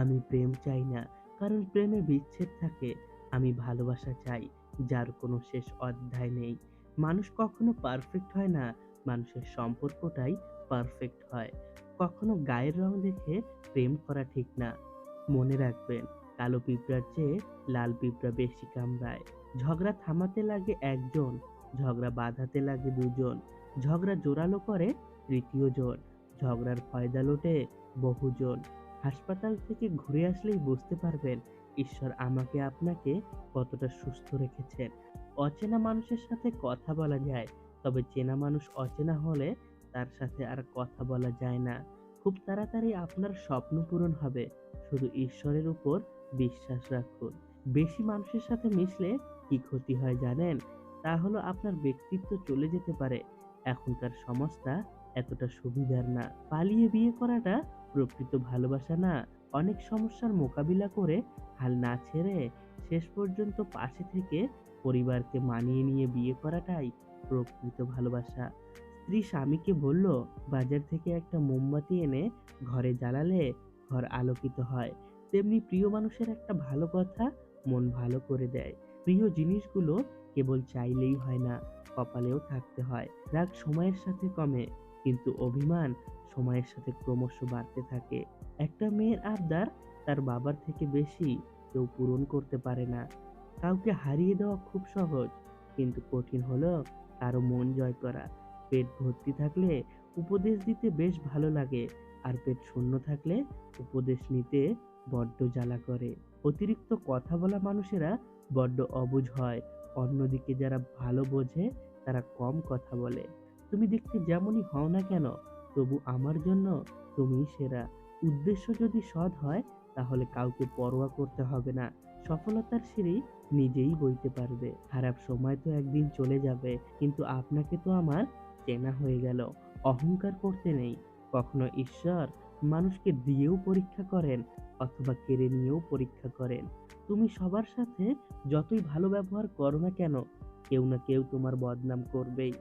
আমি প্রেম চাই না, কারণ প্রেমে বিচ্ছেদ থাকে। আমি ভালোবাসা চাই, যার কোনো শেষ অধ্যায় নেই। মানুষ কখনো পারফেক্ট হয় না, মানুষের সম্পর্কটাই পারফেক্ট হয়। কখনো গায়ের রং দেখে প্রেম করা ঠিক না। মনে রাখবেন, কালো পিঁপড়ার চেয়ে লাল পিঁপড়া বেশি কামড়ায়। ঝগড়া থামাতে লাগে একজন, ঝগড়া বাঁধাতে লাগে দুজন। ঝগড়া জোরালো করে তৃতীয় জন ঝগড়ার ফয়দা লোটে বহুজন। হাসপাতাল থেকে ঘুরে আসলেই বুঝতে পারবেন ঈশ্বর আমাকে আপনাকে কতটা সুস্থ রেখেছেন অচেনা মানুষের সাথে কথা বলা যায়, তবে চেনা মানুষ অচেনা হলে তার সাথে আর কথা বলা যায় না। খুব তাড়াতাড়ি আপনার স্বপ্ন পূরণ হবে, শুধু ঈশ্বরের উপর বিশ্বাস রাখুন। বেশি মানুষের সাথে মিশলে কি ক্ষতি হয় জানেন? তা হলো আপনার ব্যক্তিত্ব চলে যেতে পারে, এখনকার সমাজটা এতটা সুবিধার না। পালিয়ে বিয়ে করাটা প্রকৃত ভালোবাসা না অনেক সমস্যার মোকাবিলা করে হাল না ছেড়ে শেষ পর্যন্ত পাশে থেকে পরিবারকে মানিয়ে নিয়ে বিয়ে করাটাই প্রকৃত ভালোবাসা। স্ত্রী স্বামীকে বলল, বাজার থেকে একটা মোমবাতি এনে ঘরে জ্বালালে ঘর আলোকিত হয়। তেমনি প্রিয় মানুষের একটা ভালো কথা মন ভালো করে দেয়। প্রিয় জিনিসগুলো কেবল চাইলেই হয় না, কপালেও থাকতে হয়। রাগ সময়ের সাথে কমে। কিন্তু অভিমান সময়ের সাথে ক্রমশ বাড়তে থাকে। একটা মেয়ের আবদার তার বাবার থেকে বেশি, কেউ পূরণ করতে পারে না। কাউকে হারিয়ে দেওয়া খুব সহজ, কিন্তু কঠিন হলো কারও মন জয় করা। পেট ভর্তি থাকলে উপদেশ দিতে বেশ ভালো লাগে, আর পেট শূন্য থাকলে উপদেশ নিতে বড্ড জ্বালা করে। অতিরিক্ত কথা বলা মানুষেরা বড্ড অবুঝ হয়, অন্যদিকে যারা ভালো বোঝে, তারা কম কথা বলে। তুমি দেখতে যেমনই হও না কেন, তবু আমার জন্য তুমিই সেরা। উদ্দেশ্য যদি সৎ হয়, তাহলে কাউকে পরোয়া করতে হবে না। সফলতার সিঁড়ি নিজেই বইতে পারবে। খারাপ সময় তো একদিন চলে যাবে, কিন্তু আপনাকে তো আমার চেনা হয়ে গেল। অহংকার করতে নেই। কখনো ঈশ্বর মানুষকে দিয়েও পরীক্ষা করেন, অথবা কেড়ে নিয়েও পরীক্ষা করেন। তুমি সবার সাথে যতই ভালো ব্যবহার করো না কেন, কেউ না কেউ তোমার বদনাম করবেই।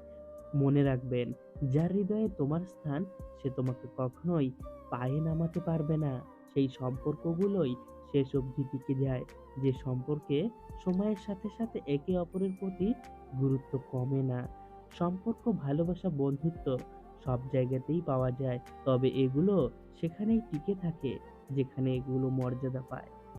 মনে রাখবেন, যার হৃদয়ে তোমার স্থান, সে তোমাকে কখনোই পায়ে নামাতে পারবে না। সেই সম্পর্কগুলোই শেষ অবধি টিকে যায়, যে সম্পর্কে সময়ের সাথে সাথে একে অপরের প্রতি গুরুত্ব কমে না। সম্পর্ক, ভালোবাসা, বন্ধুত্ব সব জায়গাতেই পাওয়া যায়, তবে এগুলো সেখানেই টিকে থাকে, যেখানে এগুলো মর্যাদা পায়।